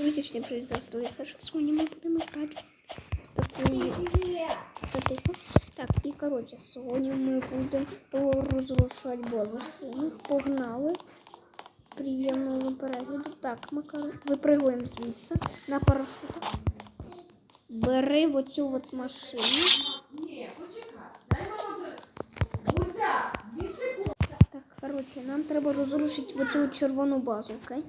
Друзі, всім привіт, здравствуйте, я Саша. Сьогодні ми будемо грати в таку... Так, і коротше, сьогодні ми будемо розрушати базу синіх. Погнали. Приємного перегляду. Так, Макар, випригуємо звідси на парашутах. Бери в оцю от машину. Ні, почекай. Дай мама. Дві секунди. Так, коротше, нам треба розрушити оцю червону базу, окей?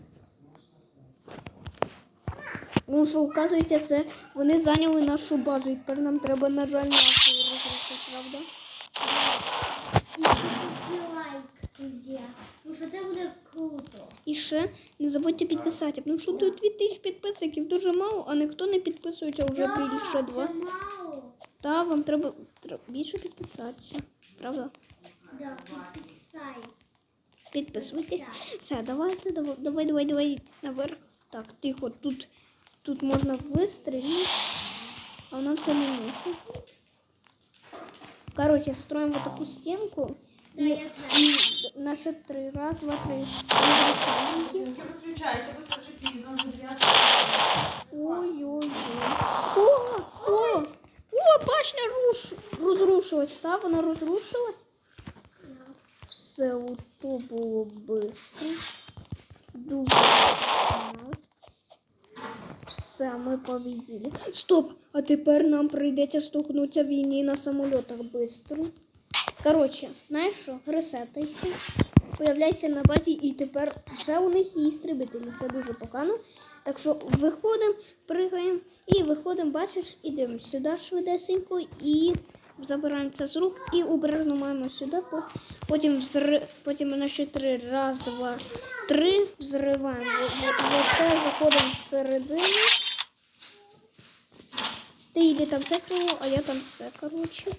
Тому що, оказується, це вони зайняли нашу базу, і тепер нам треба, на жаль, нашу розрушити, правда? І поставте лайк, друзі. Тому що це буде круто. І ще не забудьте підписати, тому що тут 2000 підписників дуже мало, а ніхто не підписується вже більше два. Це мало. Та вам треба, треба більше підписатися, правда? Да, підписай. Підписуйтесь. Все, давайте, давай, давай, давай, давай наверх. Так, тихо, тут, тут можна вистрілити, а нам це не можна. Короче, строим вот такую стенку. Да, и, я знаю. и наши три. Раз, два, три. Разрушаем. Тільки виключайте, бо це вже пізно, вже дев'ята. Ой-ой-ой. О, о, о, башня руш... розрушилась, та? Вона розрушилась? Все, ото було бистро. Дуже нас. Все, ми победили. Стоп! А тепер нам прийдеться стукнутися війні на самольотах бистро. Коротше, знаєш що? Ресетайся. Появляйся на базі і тепер вже у них є істребителі. Це дуже погано. Так що виходимо, пригаємо і виходимо, бачиш, ідемо сюди швидесенько і забираємо це з рук і обережно маємо сюди. Потім, взри... потім на ще три. Раз, два, три. Взриваємо. Оце заходимо. Ти йди там це а я там це, коротше.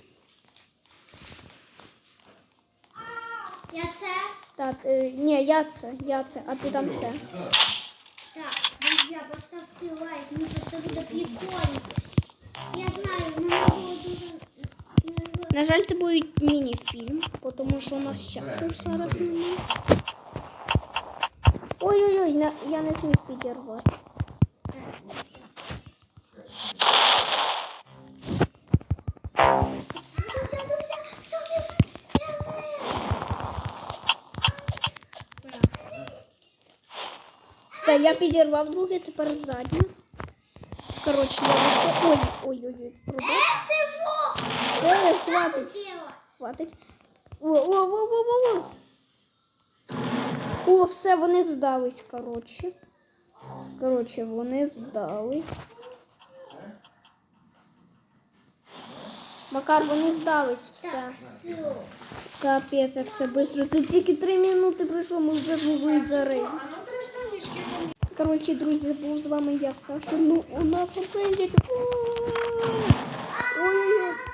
Я це. Та, ти... Ні, я це, я це, а ти там це. Так, друзі, поставте лайк. Що це буде прикольно. Я знаю, мене було дуже... На жаль, це буде міні-фільм, тому що у нас часу зараз немає. Ой-ой-ой, я не зміг підірвати. Все, я підірвав друге, тепер заднє. Коротше, я все. Ой, ой-ой-ой, пробив. Ой, хватить, хватить. О, о, о, о, о, о. О, все, вони здались, коротше. Коротше, вони здались. Макар, вони здались, все. Капець, як це швидко. Це тільки три минути пройшло, ми вже були зарив. Коротше, друзі, був з вами я, Саша. Ну, у нас на тренді. Ой-ой-ой.